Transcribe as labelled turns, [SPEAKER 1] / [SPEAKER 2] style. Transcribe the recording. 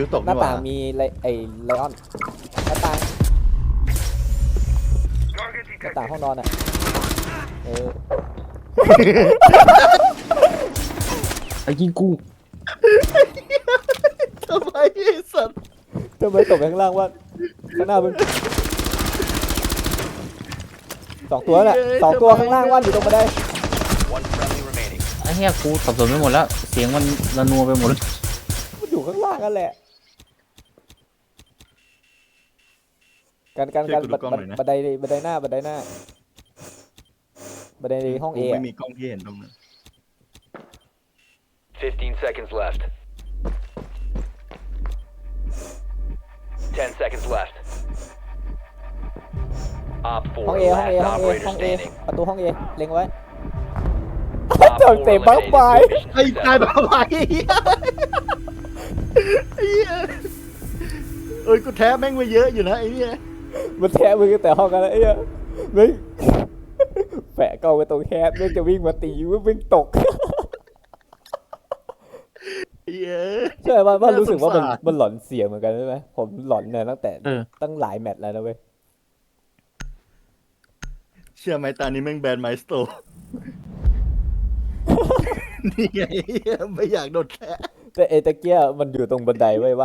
[SPEAKER 1] ฟิวตก
[SPEAKER 2] หน้า
[SPEAKER 1] นี่ห
[SPEAKER 2] ต่า
[SPEAKER 1] ว่าง
[SPEAKER 2] มีไลไอไลออนหน้าต่างหน้าต่างห้องนอนอะเออ
[SPEAKER 3] ไอ้ยิงกู
[SPEAKER 1] ทำไมไอ้สัตว์
[SPEAKER 2] ทำไมตกไปข้างล่างวะข้างหน้ามึงสองตัวน่ะสองตัวข้างล่างว่านอยู่ตรงบันได
[SPEAKER 4] One friendly remaining.
[SPEAKER 3] ไอ้เหี้ยกูสับสนไปหมดแล้ว เสียงมันระนัวไปหมดเลย
[SPEAKER 2] มันอยู่ข้างล่างกันแหละ กันกันกันบันบันบันไดบันไดหน้าบันไดหน้าบันไดห้องเอ
[SPEAKER 1] กูไม่
[SPEAKER 2] อะ
[SPEAKER 1] มีกล้องที่เห็นตรงนั้น
[SPEAKER 4] 15 seconds left. 10 seconds left. Op 4,
[SPEAKER 2] ห้องเอห้องเอ
[SPEAKER 4] last
[SPEAKER 2] ห้องเอ
[SPEAKER 4] operator
[SPEAKER 2] ห้องเอ
[SPEAKER 4] standing.
[SPEAKER 2] ประตูห้องเอเล็งไว้
[SPEAKER 4] Op
[SPEAKER 2] จับ
[SPEAKER 4] 4
[SPEAKER 2] เตะบัก
[SPEAKER 4] eliminated.
[SPEAKER 2] ไป
[SPEAKER 4] Mission
[SPEAKER 1] ไอ้ตาย
[SPEAKER 4] successful.
[SPEAKER 1] บ้าไปไอ้เหี้ยไอ้เหี้ยเอ้ยกูแท้แม่งไปเยอะอยู่นะไอ้เนี่ย
[SPEAKER 2] มันแทะมึงตั้งแต่ห้องกันแล้วไอ้เหี้ยเฮ้ยแปะเกาไปตรงแคบมึงจะวิ่งมาตีมึงวิ่งตก
[SPEAKER 1] ไอ้เหี้ย
[SPEAKER 2] ใช่ป่ะว่ารู้สึกว่ามัน
[SPEAKER 1] น่าสงสาร
[SPEAKER 2] มันหลอนเสียงเหมือนกันใช่ไหมผมหลอนเนี่ยตั้งแต่
[SPEAKER 3] เออ
[SPEAKER 2] ตั้งหลายแมตช์แล้วนะเว้ย
[SPEAKER 1] เชื่อไหมตอนนี้แม่งแบนไมสโตนี่ไงไม่อยากโดนแท้
[SPEAKER 2] แต่เอตะเกียมันอยู่ตรงบันไดไว้ยว่า